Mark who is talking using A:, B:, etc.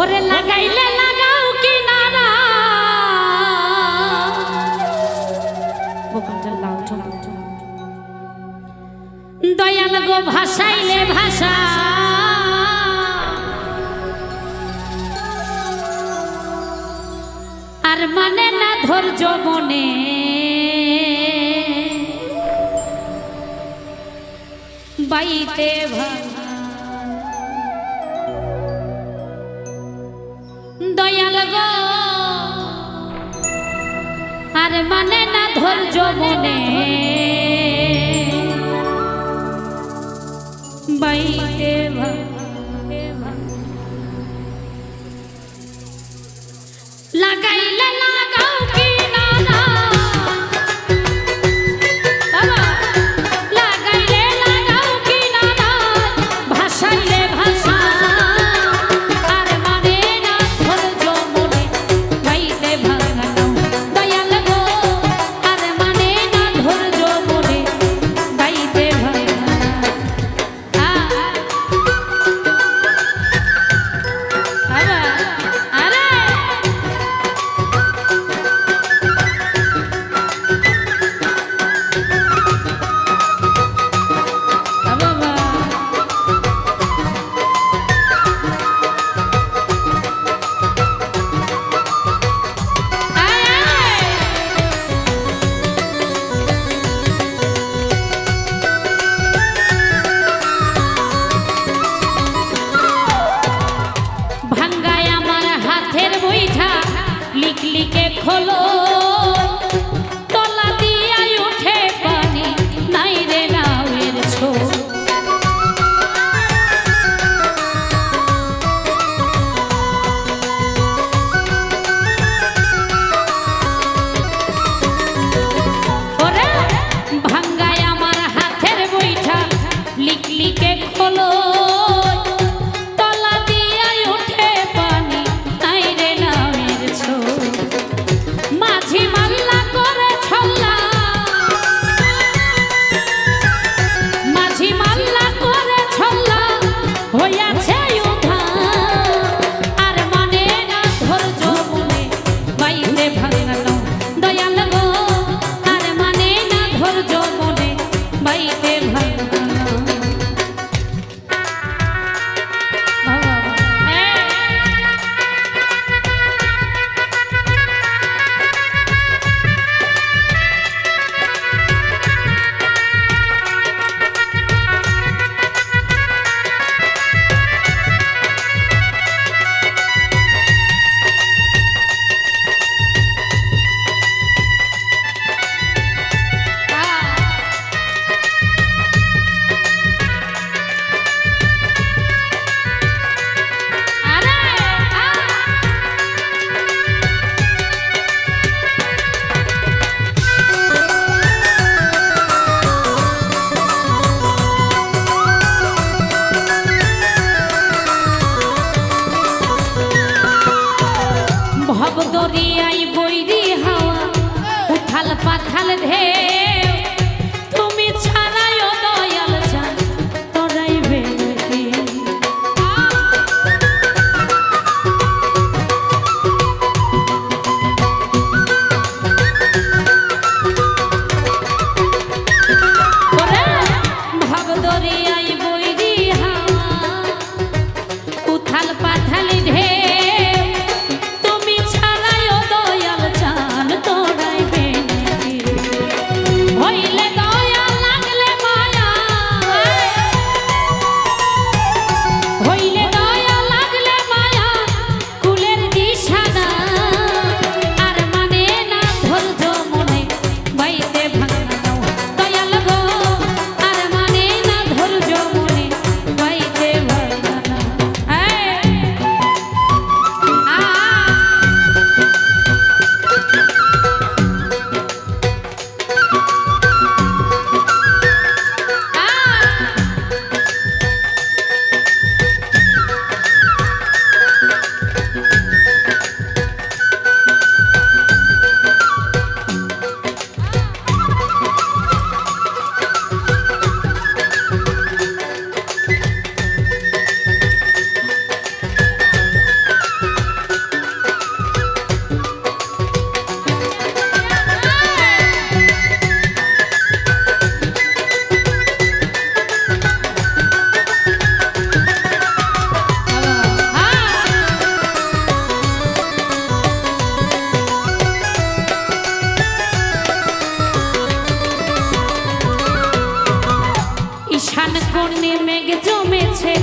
A: ওরে লাগাইলে লাগাও কি নারা ও গানটার লাউ দয়াল গো ভাষাইলে ভাষা। আর মানে না ধৈর্য মনে। বাইতে ভাঙ গো। আর মানে না ধৈর্য মনে। বাইতে লাগাইলা হলো। राधे ঈশান কোণে মেঘ জমেছে